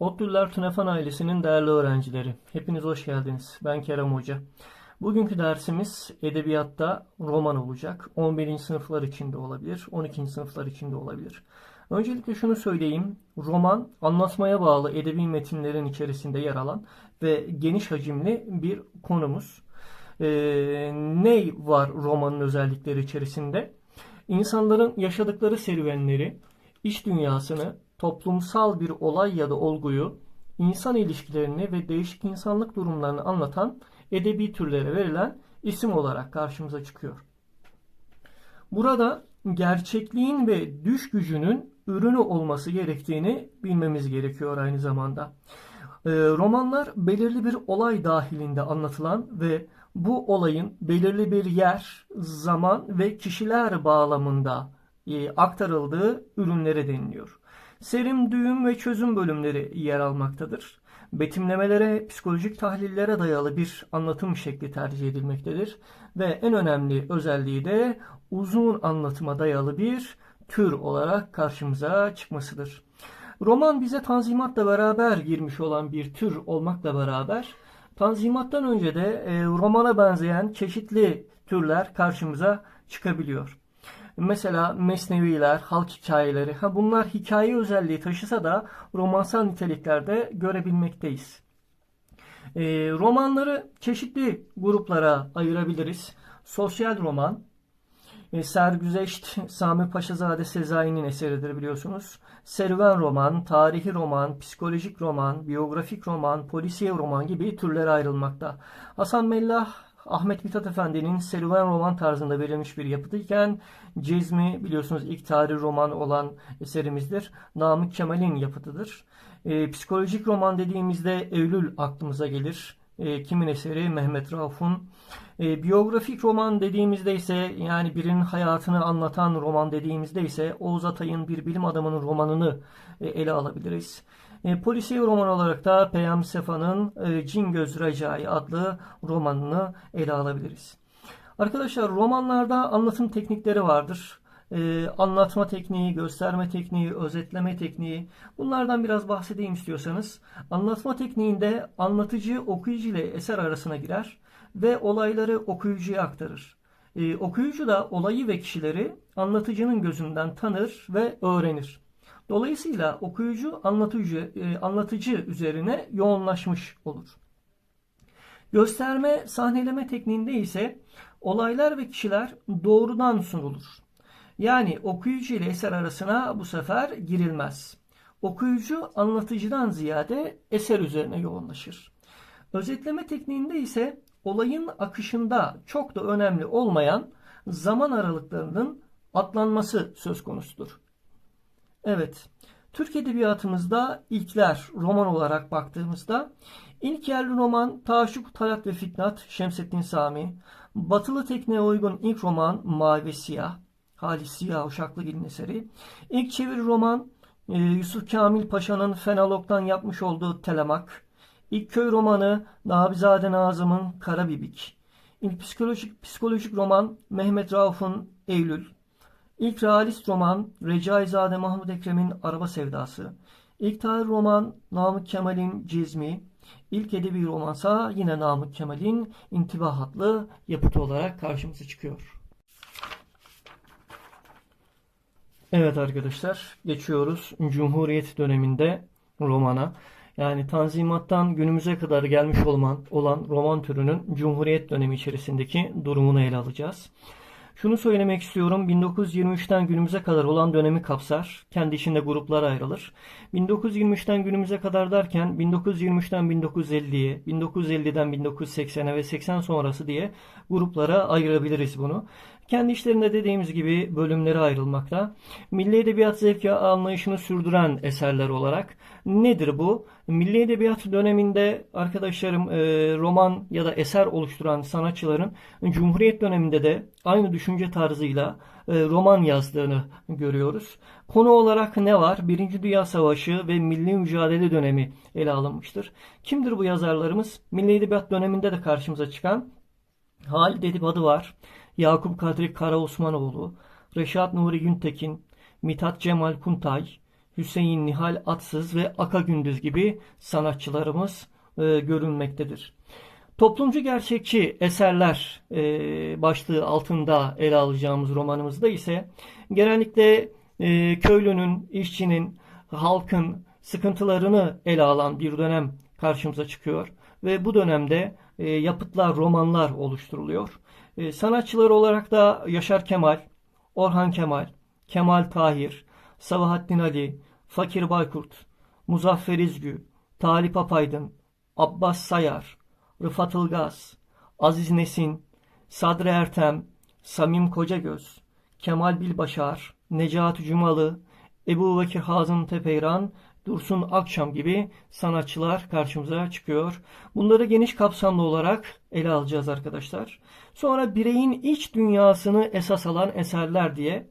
Ottüller Tünefan ailesinin değerli öğrencileri, hepiniz hoş geldiniz. Ben Kerem Hoca. Bugünkü dersimiz edebiyatta roman olacak. 11. sınıflar içinde olabilir, 12. sınıflar içinde olabilir. Öncelikle şunu söyleyeyim. Roman, anlatmaya bağlı edebi metinlerin içerisinde yer alan ve geniş hacimli bir konumuz. Ee, ne var romanın özellikleri içerisinde? İnsanların yaşadıkları serüvenleri, iç dünyasını, toplumsal bir olay ya da olguyu, insan ilişkilerini ve değişik insanlık durumlarını anlatan edebi türlere verilen isim olarak karşımıza çıkıyor. Burada gerçekliğin ve düş gücünün ürünü olması gerektiğini bilmemiz gerekiyor aynı zamanda. Ee, romanlar belirli bir olay dahilinde anlatılan ve bu olayın belirli bir yer, zaman ve kişiler bağlamında e, aktarıldığı ürünlere deniliyor. Serim, düğüm ve çözüm bölümleri yer almaktadır. Betimlemelere, psikolojik tahlillere dayalı bir anlatım şekli tercih edilmektedir. Ve en önemli özelliği de uzun anlatıma dayalı bir tür olarak karşımıza çıkmasıdır. Roman bize Tanzimat'la beraber girmiş olan bir tür olmakla beraber Tanzimat'tan önce de e, romana benzeyen çeşitli türler karşımıza çıkabiliyor. Mesela mesneviler, halk hikayeleri, ha bunlar hikaye özelliği taşısa da romansal niteliklerde görebilmekteyiz. E, romanları çeşitli gruplara ayırabiliriz. Sosyal roman, e, Sergüzeşt Sami Paşazade Sezai'nin eseridir biliyorsunuz. Serüven roman, tarihi roman, psikolojik roman, biyografik roman, polisiye roman gibi türlere ayrılmakta. Hasan Mellah Ahmet Mithat Efendi'nin serüven roman tarzında verilmiş bir yapıtıyken Cezmi biliyorsunuz ilk tarih roman olan eserimizdir. Namık Kemal'in yapıtıdır. E, psikolojik roman dediğimizde Eylül aklımıza gelir. E, kimin eseri? Mehmet Rauf'un. E, biyografik roman dediğimizde ise yani birinin hayatını anlatan roman dediğimizde ise Oğuz Atay'ın bir bilim adamının romanını e, ele alabiliriz. E, polisiye roman olarak da Peyam Sefa'nın e, Cingöz Recai adlı romanını ele alabiliriz. Arkadaşlar romanlarda anlatım teknikleri vardır. Ee, anlatma tekniği, gösterme tekniği, özetleme tekniği. Bunlardan biraz bahsedeyim istiyorsanız. Anlatma tekniğinde anlatıcı okuyucu ile eser arasına girer ve olayları okuyucuya aktarır. Ee, okuyucu da olayı ve kişileri anlatıcının gözünden tanır ve öğrenir. Dolayısıyla okuyucu anlatıcı, e, anlatıcı üzerine yoğunlaşmış olur. Gösterme, sahneleme tekniğinde ise olaylar ve kişiler doğrudan sunulur. Yani okuyucu ile eser arasına bu sefer girilmez. Okuyucu anlatıcıdan ziyade eser üzerine yoğunlaşır. Özetleme tekniğinde ise olayın akışında çok da önemli olmayan zaman aralıklarının atlanması söz konusudur. Evet, Türk Edebiyatımızda ilkler roman olarak baktığımızda ilk yerli roman Taşuk, Talat ve Fitnat Şemsettin Sami, batılı tekniğe uygun ilk roman Mavi ve Siyah, Halis Siyah Uşaklıgil'in eseri. İlk çeviri roman e, Yusuf Kamil Paşa'nın Fenalog'dan yapmış olduğu Telemak. İlk köy romanı Nabizade Nazım'ın Karabibik. İlk psikolojik, psikolojik roman Mehmet Rauf'un Eylül. İlk realist roman Recaizade Mahmud Ekrem'in Araba Sevdası. İlk tarih roman Namık Kemal'in Cizmi. İlk edebi romansa yine Namık Kemal'in İntibah adlı yapıtı olarak karşımıza çıkıyor. Evet arkadaşlar geçiyoruz Cumhuriyet döneminde romana. Yani Tanzimat'tan günümüze kadar gelmiş olan, olan roman türünün Cumhuriyet dönemi içerisindeki durumunu ele alacağız. Şunu söylemek istiyorum. 1923'ten günümüze kadar olan dönemi kapsar. Kendi içinde gruplara ayrılır. 1923'ten günümüze kadar derken 1923'ten 1950'ye, 1950'den 1980'e ve 80 sonrası diye gruplara ayırabiliriz bunu. Kendi işlerinde dediğimiz gibi bölümlere ayrılmakta. Milli edebiyat zevki anlayışını sürdüren eserler olarak nedir bu? Milli edebiyat döneminde arkadaşlarım e, roman ya da eser oluşturan sanatçıların Cumhuriyet döneminde de aynı düşünce tarzıyla e, roman yazdığını görüyoruz. Konu olarak ne var? Birinci Dünya Savaşı ve milli mücadele dönemi ele alınmıştır. Kimdir bu yazarlarımız? Milli edebiyat döneminde de karşımıza çıkan Halid Edip adı var. Yakup Kadri Karaosmanoğlu, Reşat Nuri Güntekin, Mithat Cemal Kuntay, Hüseyin Nihal Atsız ve Aka Gündüz gibi sanatçılarımız e, görünmektedir. Toplumcu gerçekçi eserler e, başlığı altında ele alacağımız romanımızda ise genellikle e, köylünün, işçinin, halkın sıkıntılarını ele alan bir dönem karşımıza çıkıyor ve bu dönemde e, yapıtlar, romanlar oluşturuluyor. E, sanatçılar olarak da Yaşar Kemal, Orhan Kemal, Kemal Tahir, Sabahattin Ali, Fakir Baykurt, Muzaffer İzgü, Talip Apaydın, Abbas Sayar, Rıfat Ilgaz, Aziz Nesin, Sadri Ertem, Samim Kocagöz, Kemal Bilbaşar, Necati Cumalı, Ebu Bekir Hazım Tepeyran, Dursun Akçam gibi sanatçılar karşımıza çıkıyor. Bunları geniş kapsamlı olarak ele alacağız arkadaşlar. Sonra bireyin iç dünyasını esas alan eserler diye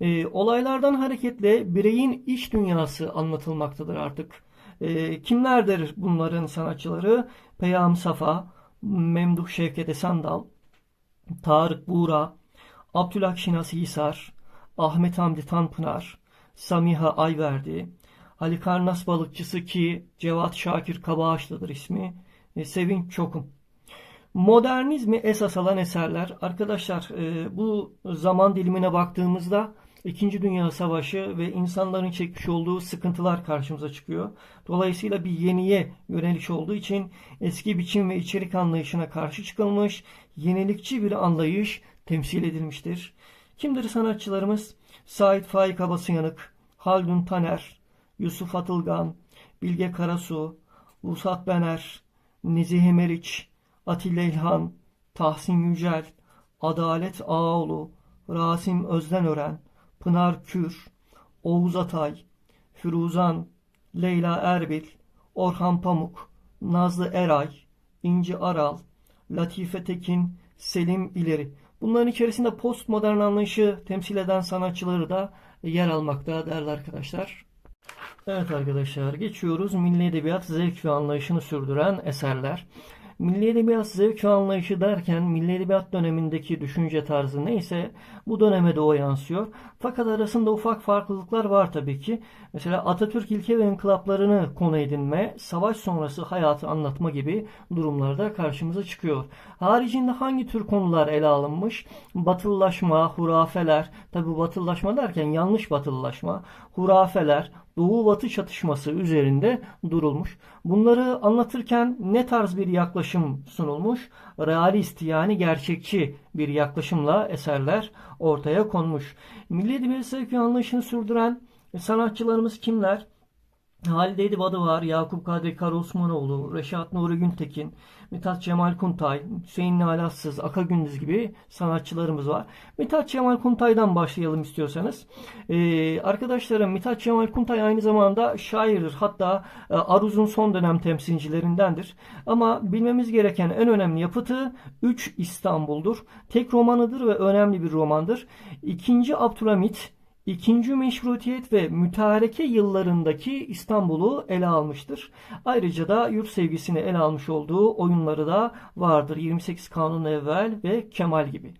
e, olaylardan hareketle bireyin iç dünyası anlatılmaktadır artık. E, kimlerdir bunların sanatçıları? Peyam Safa, Memduh Şevket Esandal, Tarık Buğra, Abdülhak Şinas Hisar, Ahmet Hamdi Tanpınar, Samiha Ayverdi, Ali Karnas balıkçısı ki Cevat Şakir Kabağaçlı'dır ismi, e, Sevinç Çokum. Modernizmi esas alan eserler. Arkadaşlar e, bu zaman dilimine baktığımızda İkinci Dünya Savaşı ve insanların çekmiş olduğu sıkıntılar karşımıza çıkıyor. Dolayısıyla bir yeniye yöneliş olduğu için eski biçim ve içerik anlayışına karşı çıkılmış, yenilikçi bir anlayış temsil edilmiştir. Kimdir sanatçılarımız? Sait Faik Abasıyanık, Haldun Taner, Yusuf Atılgan, Bilge Karasu, Vusat Bener, Nezihe Meriç, Atilla İlhan, Tahsin Yücel, Adalet Ağaoğlu, Rasim Özdenören, Pınar Kür, Oğuz Atay, Firuzan, Leyla Erbil, Orhan Pamuk, Nazlı Eray, İnci Aral, Latife Tekin, Selim İleri. Bunların içerisinde postmodern anlayışı temsil eden sanatçıları da yer almakta değerli arkadaşlar. Evet arkadaşlar geçiyoruz milli edebiyat zevk ve anlayışını sürdüren eserler. Milli edebiyat zevk ve anlayışı derken milli edebiyat dönemindeki düşünce tarzı neyse bu döneme de o yansıyor. Fakat arasında ufak farklılıklar var tabii ki. Mesela Atatürk ilke ve inkılaplarını konu edinme, savaş sonrası hayatı anlatma gibi durumlarda karşımıza çıkıyor. Haricinde hangi tür konular ele alınmış? Batılılaşma, hurafeler, tabi batılılaşma derken yanlış batılılaşma, hurafeler, Doğu Batı çatışması üzerinde durulmuş. Bunları anlatırken ne tarz bir yaklaşım sunulmuş? Realist yani gerçekçi bir yaklaşımla eserler ortaya konmuş. Milli Edebiyat Zevki anlayışını sürdüren sanatçılarımız kimler? Halide Edip adı var, Yakup Kadri Karaosmanoğlu, Reşat Nuri Güntekin, Mithat Cemal Kuntay, Hüseyin Nalassız, Aka Gündüz gibi sanatçılarımız var. Mithat Cemal Kuntay'dan başlayalım istiyorsanız. Ee, arkadaşlarım Mithat Cemal Kuntay aynı zamanda şairdir. Hatta e, Aruz'un son dönem temsilcilerindendir. Ama bilmemiz gereken en önemli yapıtı 3 İstanbul'dur. Tek romanıdır ve önemli bir romandır. İkinci Abdülhamit İkinci meşrutiyet ve mütareke yıllarındaki İstanbul'u ele almıştır. Ayrıca da yurt sevgisini ele almış olduğu oyunları da vardır. 28 Kanun Evvel ve Kemal gibi.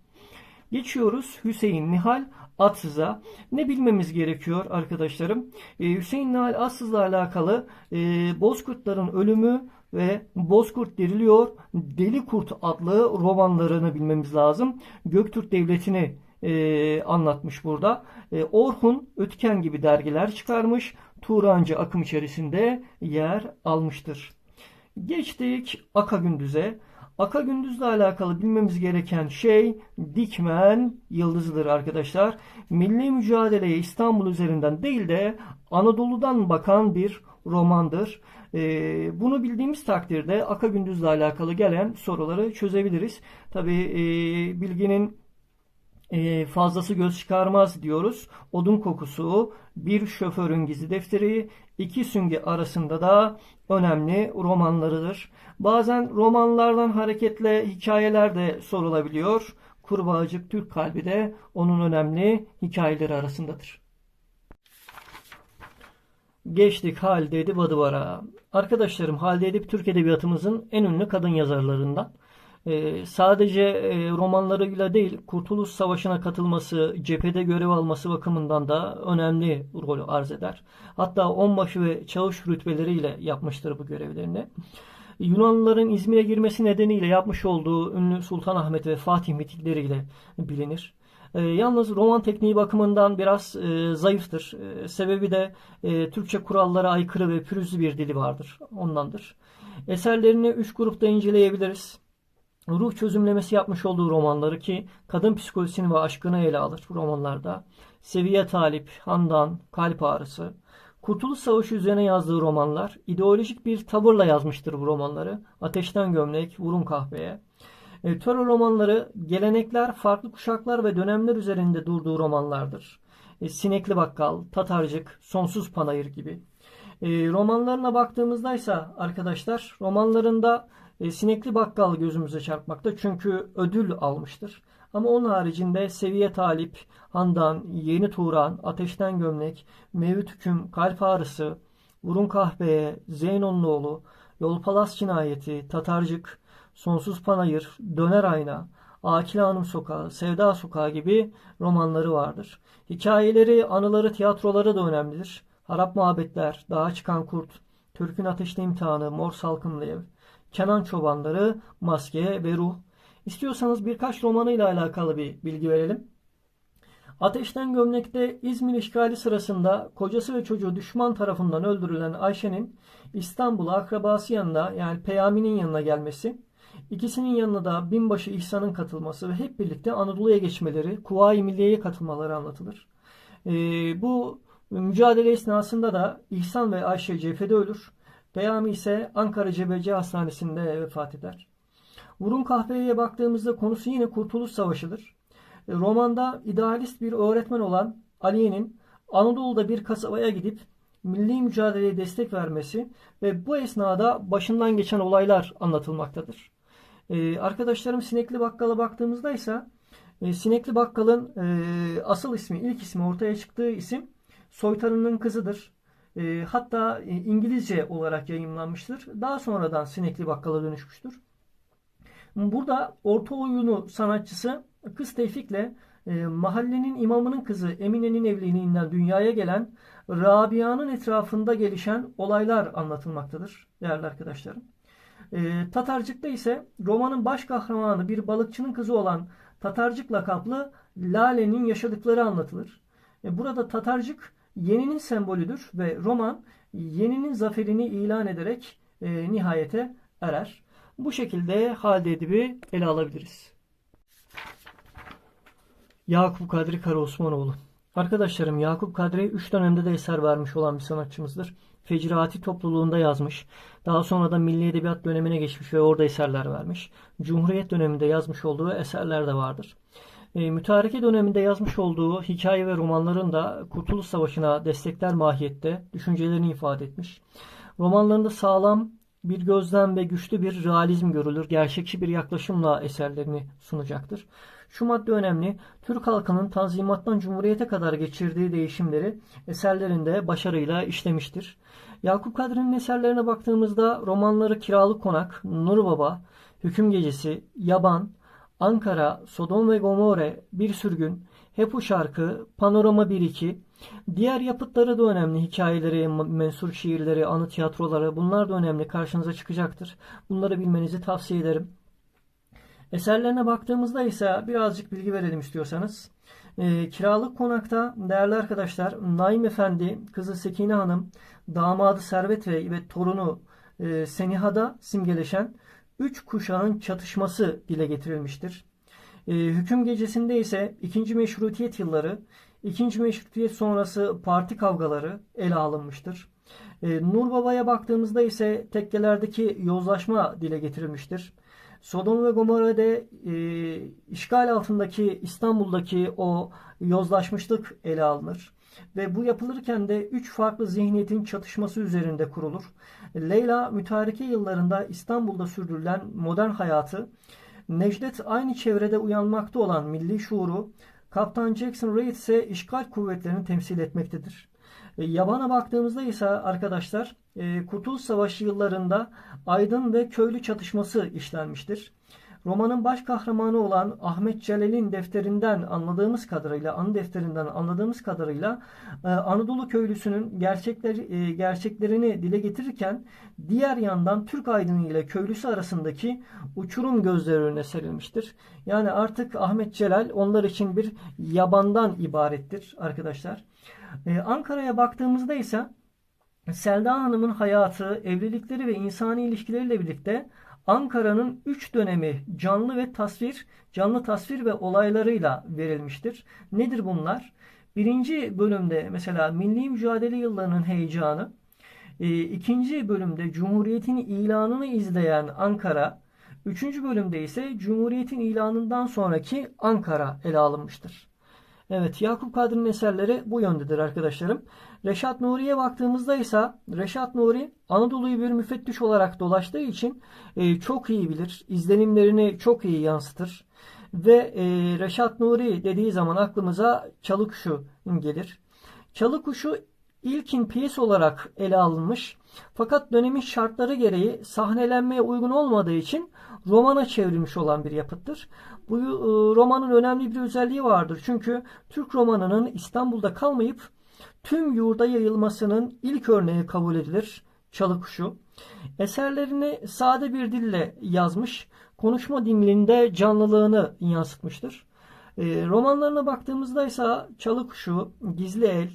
Geçiyoruz Hüseyin Nihal Atsız'a. Ne bilmemiz gerekiyor arkadaşlarım? Ee, Hüseyin Nihal Atsız'la alakalı e, Bozkurtların ölümü ve Bozkurt diriliyor, Deli Kurt adlı romanlarını bilmemiz lazım. Göktürk Devleti'ni e, anlatmış burada. E, Orhun, Ötken gibi dergiler çıkarmış. Turancı akım içerisinde yer almıştır. Geçtik Aka Gündüz'e. Aka Gündüz'le alakalı bilmemiz gereken şey Dikmen Yıldızı'dır arkadaşlar. Milli mücadeleye İstanbul üzerinden değil de Anadolu'dan bakan bir romandır. Ee, bunu bildiğimiz takdirde Aka Gündüz'le alakalı gelen soruları çözebiliriz. Tabi e, bilginin e, fazlası göz çıkarmaz diyoruz. Odun kokusu, bir şoförün gizli defteri, iki süngü arasında da önemli romanlarıdır. Bazen romanlardan hareketle hikayeler de sorulabiliyor. Kurbağacık Türk Kalbi de onun önemli hikayeleri arasındadır. Geçtik Halide Edip Adıvar'a. Arkadaşlarım Halide Edip Türk Edebiyatımızın en ünlü kadın yazarlarından. E, sadece e, romanlarıyla değil, Kurtuluş Savaşı'na katılması, cephede görev alması bakımından da önemli rol arz eder. Hatta onbaşı ve çavuş rütbeleriyle yapmıştır bu görevlerini. Yunanlıların İzmir'e girmesi nedeniyle yapmış olduğu ünlü Sultanahmet ve Fatih mitikleriyle bilinir. E, yalnız roman tekniği bakımından biraz e, zayıftır. E, sebebi de e, Türkçe kurallara aykırı ve pürüzlü bir dili vardır. Ondandır. Eserlerini üç grupta inceleyebiliriz. Ruh çözümlemesi yapmış olduğu romanları ki kadın psikolojisini ve aşkını ele alır romanlarda. Seviye Talip, Handan, Kalp Ağrısı, Kurtuluş Savaşı üzerine yazdığı romanlar, ideolojik bir tavırla yazmıştır bu romanları. Ateşten Gömlek, Vurun Kahveye. E, terör romanları gelenekler, farklı kuşaklar ve dönemler üzerinde durduğu romanlardır. E, Sinekli Bakkal, Tatarcık, Sonsuz Panayır gibi. E, romanlarına baktığımızda ise arkadaşlar romanlarında e, Sinekli Bakkal gözümüze çarpmakta çünkü ödül almıştır. Ama onun haricinde Seviye Talip, Handan, Yeni Turan, Ateşten Gömlek, Mevlüt Hüküm, Kalp Ağrısı, Vurun Kahveye, Zeynonluoğlu, Yol Palas Cinayeti, Tatarcık, Sonsuz Panayır, Döner Ayna, Akile Hanım Sokağı, Sevda Sokağı gibi romanları vardır. Hikayeleri, anıları, tiyatroları da önemlidir. Harap Mabetler, Dağa Çıkan Kurt, Türk'ün Ateşli İmtihanı, Mor Salkımlı Ev, Kenan Çobanları, Maske ve Ruh. İstiyorsanız birkaç romanıyla alakalı bir bilgi verelim. Ateşten Gömlek'te İzmir işgali sırasında kocası ve çocuğu düşman tarafından öldürülen Ayşe'nin İstanbul'a akrabası yanına yani Peyami'nin yanına gelmesi, ikisinin yanına da binbaşı İhsan'ın katılması ve hep birlikte Anadolu'ya geçmeleri, Kuvayi Milliye'ye katılmaları anlatılır. Ee, bu mücadele esnasında da İhsan ve Ayşe cephede ölür. Peyami ise Ankara Cebeci Hastanesi'nde vefat eder. Vurun Kahveye baktığımızda konusu yine Kurtuluş Savaşı'dır. E, romanda idealist bir öğretmen olan Aliye'nin Anadolu'da bir kasabaya gidip milli mücadeleye destek vermesi ve bu esnada başından geçen olaylar anlatılmaktadır. Ee, arkadaşlarım Sinekli Bakkal'a baktığımızda ise e, Sinekli Bakkal'ın e, asıl ismi, ilk ismi ortaya çıktığı isim Soytarı'nın kızıdır. E, hatta İngilizce olarak yayınlanmıştır. Daha sonradan Sinekli Bakkal'a dönüşmüştür. Burada orta oyunu sanatçısı Kız Tevfik'le e, mahallenin imamının kızı Emine'nin evliliğinden dünyaya gelen Rabia'nın etrafında gelişen olaylar anlatılmaktadır değerli arkadaşlarım. E, Tatarcık'ta ise romanın baş kahramanı bir balıkçının kızı olan Tatarcık lakaplı Lale'nin yaşadıkları anlatılır. E, burada Tatarcık yeninin sembolüdür ve roman yeninin zaferini ilan ederek e, nihayete erer. Bu şekilde halde edibi ele alabiliriz. Yakup Kadri Karaosmanoğlu Arkadaşlarım Yakup Kadri 3 dönemde de eser vermiş olan bir sanatçımızdır. Fecrati topluluğunda yazmış. Daha sonra da Milli Edebiyat dönemine geçmiş ve orada eserler vermiş. Cumhuriyet döneminde yazmış olduğu eserler de vardır. E, mütareke döneminde yazmış olduğu hikaye ve romanların da Kurtuluş Savaşı'na destekler mahiyette düşüncelerini ifade etmiş. Romanlarında sağlam bir gözlem ve güçlü bir realizm görülür. Gerçekçi bir yaklaşımla eserlerini sunacaktır. Şu madde önemli. Türk halkının Tanzimat'tan Cumhuriyete kadar geçirdiği değişimleri eserlerinde başarıyla işlemiştir. Yakup Kadri'nin eserlerine baktığımızda romanları Kiralık Konak, Nur Baba, Hüküm Gecesi, Yaban, Ankara, Sodom ve Gomorre, Bir Sürgün, Hep o Şarkı, Panorama 1-2, diğer yapıtları da önemli. Hikayeleri, mensur şiirleri, anı tiyatroları bunlar da önemli. Karşınıza çıkacaktır. Bunları bilmenizi tavsiye ederim. Eserlerine baktığımızda ise birazcık bilgi verelim istiyorsanız. E, kiralık konakta değerli arkadaşlar Naim Efendi, kızı Sekine Hanım, damadı Servet Bey ve torunu e, Seniha'da simgeleşen üç kuşağın çatışması dile getirilmiştir. E, hüküm gecesinde ise ikinci meşrutiyet yılları, ikinci meşrutiyet sonrası parti kavgaları ele alınmıştır. E, Nur Baba'ya baktığımızda ise tekkelerdeki yozlaşma dile getirilmiştir. Sodom ve Gomorra'da e, işgal altındaki İstanbul'daki o yozlaşmışlık ele alınır. Ve bu yapılırken de üç farklı zihniyetin çatışması üzerinde kurulur. Leyla mütareke yıllarında İstanbul'da sürdürülen modern hayatı, Necdet aynı çevrede uyanmakta olan milli şuuru, Kaptan Jackson Reed ise işgal kuvvetlerini temsil etmektedir. E, yabana baktığımızda ise arkadaşlar e, Kurtuluş Savaşı yıllarında aydın ve köylü çatışması işlenmiştir. Romanın baş kahramanı olan Ahmet Celal'in defterinden anladığımız kadarıyla, anı defterinden anladığımız kadarıyla e, Anadolu köylüsünün gerçekleri, e, gerçeklerini dile getirirken diğer yandan Türk aydını ile köylüsü arasındaki uçurum gözleri önüne serilmiştir. Yani artık Ahmet Celal onlar için bir yabandan ibarettir arkadaşlar. E, Ankara'ya baktığımızda ise Selda Hanım'ın hayatı, evlilikleri ve insani ilişkileriyle birlikte Ankara'nın üç dönemi canlı ve tasvir, canlı tasvir ve olaylarıyla verilmiştir. Nedir bunlar? Birinci bölümde mesela Milli Mücadele Yıllarının heyecanı, e, ikinci bölümde Cumhuriyet'in ilanını izleyen Ankara, üçüncü bölümde ise Cumhuriyet'in ilanından sonraki Ankara ele alınmıştır. Evet Yakup Kadri'nin eserleri bu yöndedir arkadaşlarım. Reşat Nuri'ye baktığımızda ise Reşat Nuri Anadolu'yu bir müfettiş olarak dolaştığı için e, çok iyi bilir. izlenimlerini çok iyi yansıtır. Ve e, Reşat Nuri dediği zaman aklımıza Çalıkuşu gelir. Çalıkuşu ilkin piyes olarak ele alınmış. Fakat dönemin şartları gereği sahnelenmeye uygun olmadığı için romana çevrilmiş olan bir yapıttır. Bu e, romanın önemli bir özelliği vardır. Çünkü Türk romanının İstanbul'da kalmayıp tüm yurda yayılmasının ilk örneği kabul edilir Çalıkuşu. Eserlerini sade bir dille yazmış, konuşma dilinde canlılığını yansıtmıştır. E, romanlarına baktığımızda ise Çalıkuşu, Gizli El,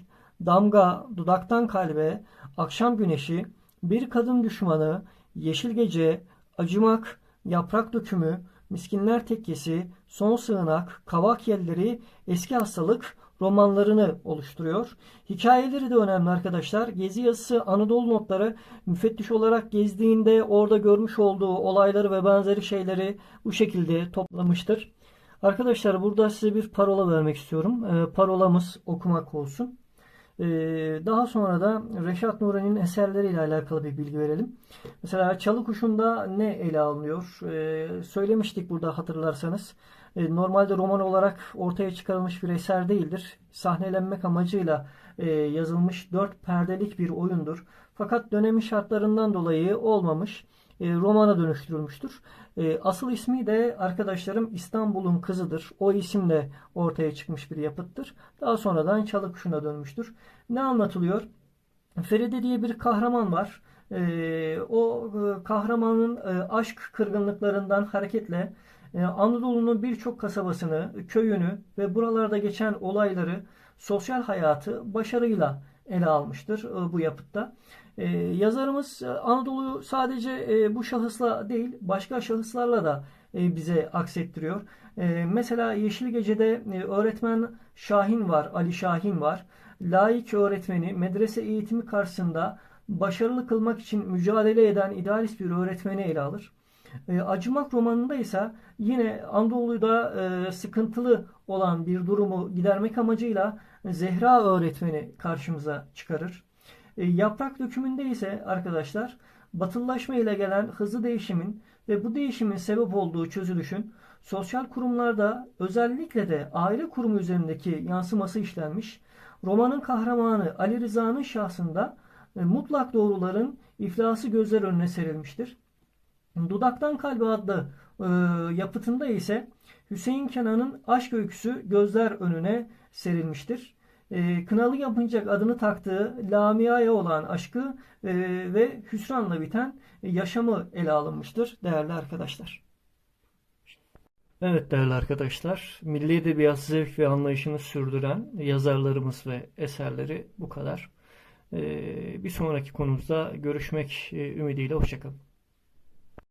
Damga, Dudaktan Kalbe, Akşam Güneşi, Bir Kadın Düşmanı, Yeşil Gece, Acımak, Yaprak Dökümü, Miskinler Tekkesi, Son Sığınak, Kavak Yelleri, Eski Hastalık romanlarını oluşturuyor. Hikayeleri de önemli arkadaşlar. Gezi yazısı Anadolu notları müfettiş olarak gezdiğinde orada görmüş olduğu olayları ve benzeri şeyleri bu şekilde toplamıştır. Arkadaşlar burada size bir parola vermek istiyorum. E, parolamız okumak olsun. E, daha sonra da Reşat Nuri'nin eserleriyle alakalı bir bilgi verelim. Mesela Çalı Kuşu'nda ne ele alınıyor? E, söylemiştik burada hatırlarsanız. E, normalde roman olarak ortaya çıkarılmış bir eser değildir. Sahnelenmek amacıyla e, yazılmış dört perdelik bir oyundur. Fakat dönemin şartlarından dolayı olmamış e, romana dönüştürülmüştür. E, asıl ismi de arkadaşlarım İstanbul'un kızıdır. O isimle ortaya çıkmış bir yapıttır. Daha sonradan Çalı Kuşu'na dönmüştür. Ne anlatılıyor? Feride diye bir kahraman var. E, o e, kahramanın e, aşk kırgınlıklarından hareketle e, Anadolu'nun birçok kasabasını, köyünü ve buralarda geçen olayları, sosyal hayatı başarıyla ele almıştır e, bu yapıtta. E, yazarımız Anadolu'yu sadece bu şahısla değil başka şahıslarla da bize aksettiriyor. Mesela Yeşil Gece'de öğretmen Şahin var, Ali Şahin var. Laik öğretmeni medrese eğitimi karşısında başarılı kılmak için mücadele eden idealist bir öğretmeni ele alır. E, Acımak romanında ise yine Anadolu'da e, sıkıntılı olan bir durumu gidermek amacıyla Zehra öğretmeni karşımıza çıkarır. E, yaprak dökümünde ise arkadaşlar batılılaşma ile gelen hızlı değişimin ve bu değişimin sebep olduğu çözülüşün sosyal kurumlarda özellikle de aile kurumu üzerindeki yansıması işlenmiş. Romanın kahramanı Ali Rıza'nın şahsında e, mutlak doğruların iflası gözler önüne serilmiştir. Dudaktan Kalbe adlı e, yapıtında ise Hüseyin Kenan'ın aşk öyküsü gözler önüne serilmiştir. E, Kınalı Yapıncak adını taktığı Lamia'ya olan aşkı e, ve hüsranla biten yaşamı ele alınmıştır değerli arkadaşlar. Evet değerli arkadaşlar, milli edebiyat zevk ve anlayışını sürdüren yazarlarımız ve eserleri bu kadar. Ee, bir sonraki konumuzda görüşmek e, ümidiyle hoşçakalın.